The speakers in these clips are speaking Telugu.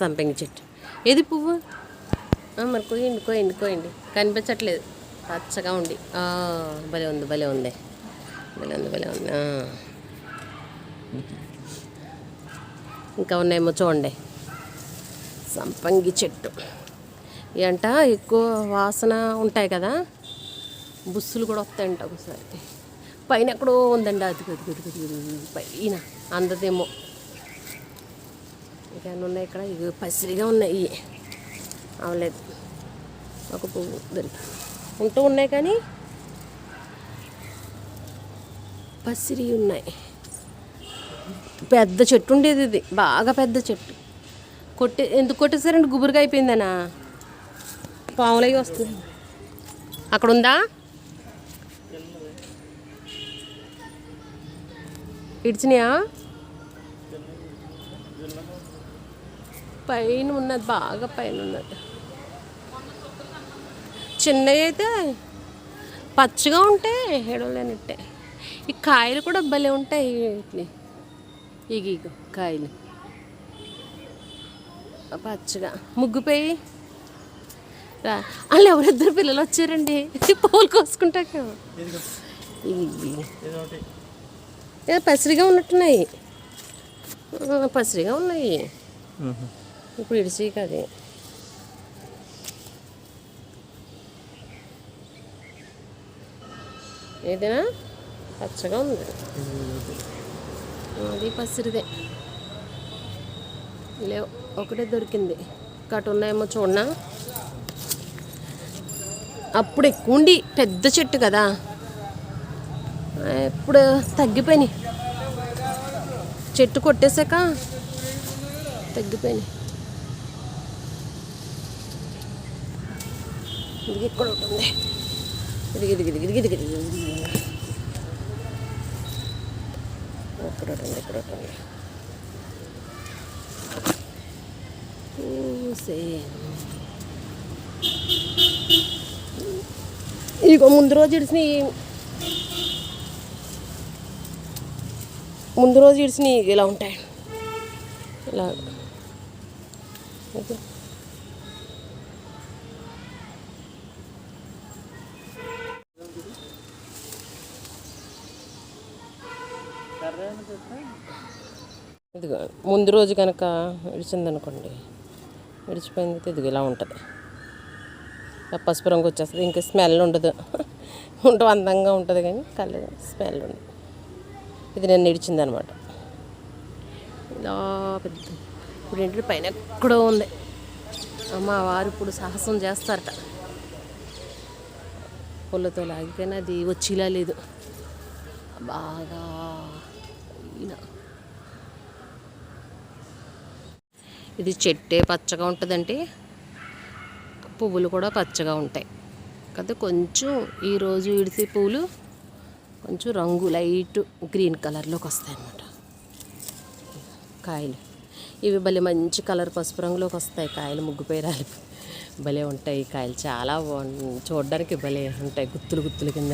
సంపంగి చెట్టు. ఏది పువ్వు? మరి కోయండి కోయండి కోయండి కనిపించట్లేదు. పచ్చగా ఉండి ఆ, భలే ఉంది భలే ఉంది. భలే ఉంది భలే ఉంది. ఇంకా ఉన్నాయేమో చూడండి. సంపంగి చెట్టు. ఏంట ఎక్కువ వాసన ఉంటాయి కదా బుస్సులు కూడా వస్తాయంట ఒకసారి. పైన ఎక్కడో ఉందండి అది గది గది గది పైన అందదేమో. ఇంకా ఉన్నాయి ఇక్కడ? ఇవి పసిరిగా ఉన్నాయి. అవలేదు. ఒక పువ్వు దొరికి ఉంటూ ఉన్నాయి కానీ పసిరి ఉన్నాయి. పెద్ద చెట్టు ఉండేది ఇది. బాగా పెద్ద చెట్టు. కొట్టి ఎందుకు కొట్టేసారంటే గుబురుగా అయిపోయిందనా? పాములయ్యి వస్తుంది అక్కడ ఉందా ఇడిచినాయా? పైన ఉన్నది బాగా పైన ఉన్నది. చిన్నవి అయితే పచ్చగా ఉంటాయి ఎడవలేనట్టే ఈ కాయలు కూడా భలే ఉంటాయి వీటిని. ఇగ కాయలు. పచ్చగా. ముగ్గుపోయి వాళ్ళు ఎవరిద్దరు పిల్లలు వచ్చారండి? పూలు కోసుకుంటాక ఏదో పసిరిగా ఉన్నట్టున్నాయి. పసిరిగా ఉన్నాయి. ఇప్పుడు ఇడిచి కది ఏదైనా పచ్చగా ఉంది. అది పసిరిదే లేవు ఒకటే దొరికింది. కటు ఉన్నాయేమో చూడనా? అప్పుడు ఎక్కువ ఉండి పెద్ద చెట్టు కదా. ఇప్పుడు తగ్గిపోయినాయి. చెట్టు కొట్టేశాక తగ్గిపోయినాయి. ఇది ఇక్కడ ఉంటుంది ఇది ఇది ఇది ఇది ఇది ఇక్కడ ఉంటుంది ఇక్కడ ఉంటుంది సేమ్ ఇదిగో ముందు రోజు ఇడిసిన ముందు రోజు ఇడిసిన ఇలా ఉంటాయి. ఇలా. ఇదిగో ముందు రోజు కనుక విడిచిందనుకోండి విడిచిపోయింది ఇదిగో ఇలా ఉంటుంది. పసుపు రంగు వచ్చేస్తుంది. ఇంకా స్మెల్ ఉండదు. ఉంటూ అందంగా ఉంటుంది కానీ కలర్ స్మెల్ ఉండదు. ఇది నేను నిడిచిందనమాట. అనమాట ఇలా పెద్ద ఇప్పుడు ఏంటంటే పైన ఎక్కడో ఉంది. మా వారు ఇప్పుడు సాహసం చేస్తారట. పుల్లతో లాగిపోయినా అది వచ్చేలా లేదు. బాగా ఇది చెట్టే పచ్చగా ఉంటుందంటే పువ్వులు కూడా పచ్చగా ఉంటాయి. కదా కొంచెం ఈరోజు ఇడిసే పువ్వులు కొంచెం రంగు లైట్ గ్రీన్ కలర్లోకి వస్తాయి అన్నమాట. కాయలు. ఇవి భలే మంచి కలర్ పసుపు రంగులోకి వస్తాయి. కాయలు ముగ్గుపై రాలి భలే ఉంటాయి. కాయలు చాలా బాగుంటాయి. చూడడానికి భలే ఉంటాయి. గుత్తులు గుత్తులు కింద.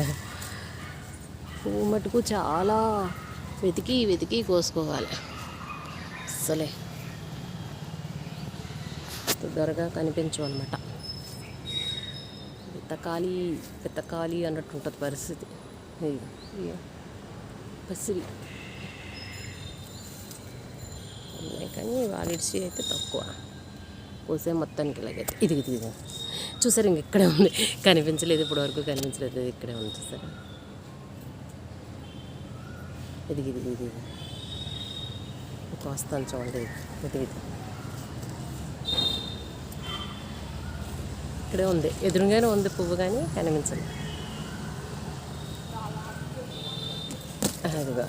పువ్వు మటుకు చాలా వెతికి వెతికి కోసుకోవాలి. అసలే త్వరగా కనిపించవు అనమాట వెతకాలి వెతకాలి అన్నట్టు ఉంటుంది పరిస్థితి. పసిరి ఉన్నాయి కానీ వాలిడ్సి అయితే తక్కువ. పోసే మొత్తానికి ఇలాగైతే ఇది ఇది ఇది. చూసారు ఇంక ఇక్కడే ఉంది. కనిపించలేదు ఇప్పటి వరకు కనిపించలేదు ఇక్కడే ఉంది చూసారా? ఇది ఇది ఇది ఇది. వస్తాను చూడండి. ఇది ఇది. ఇక్కడే ఉంది. ఎదురుగానే ఉంది పువ్వు కానీ కనిపించదు. అదిగో.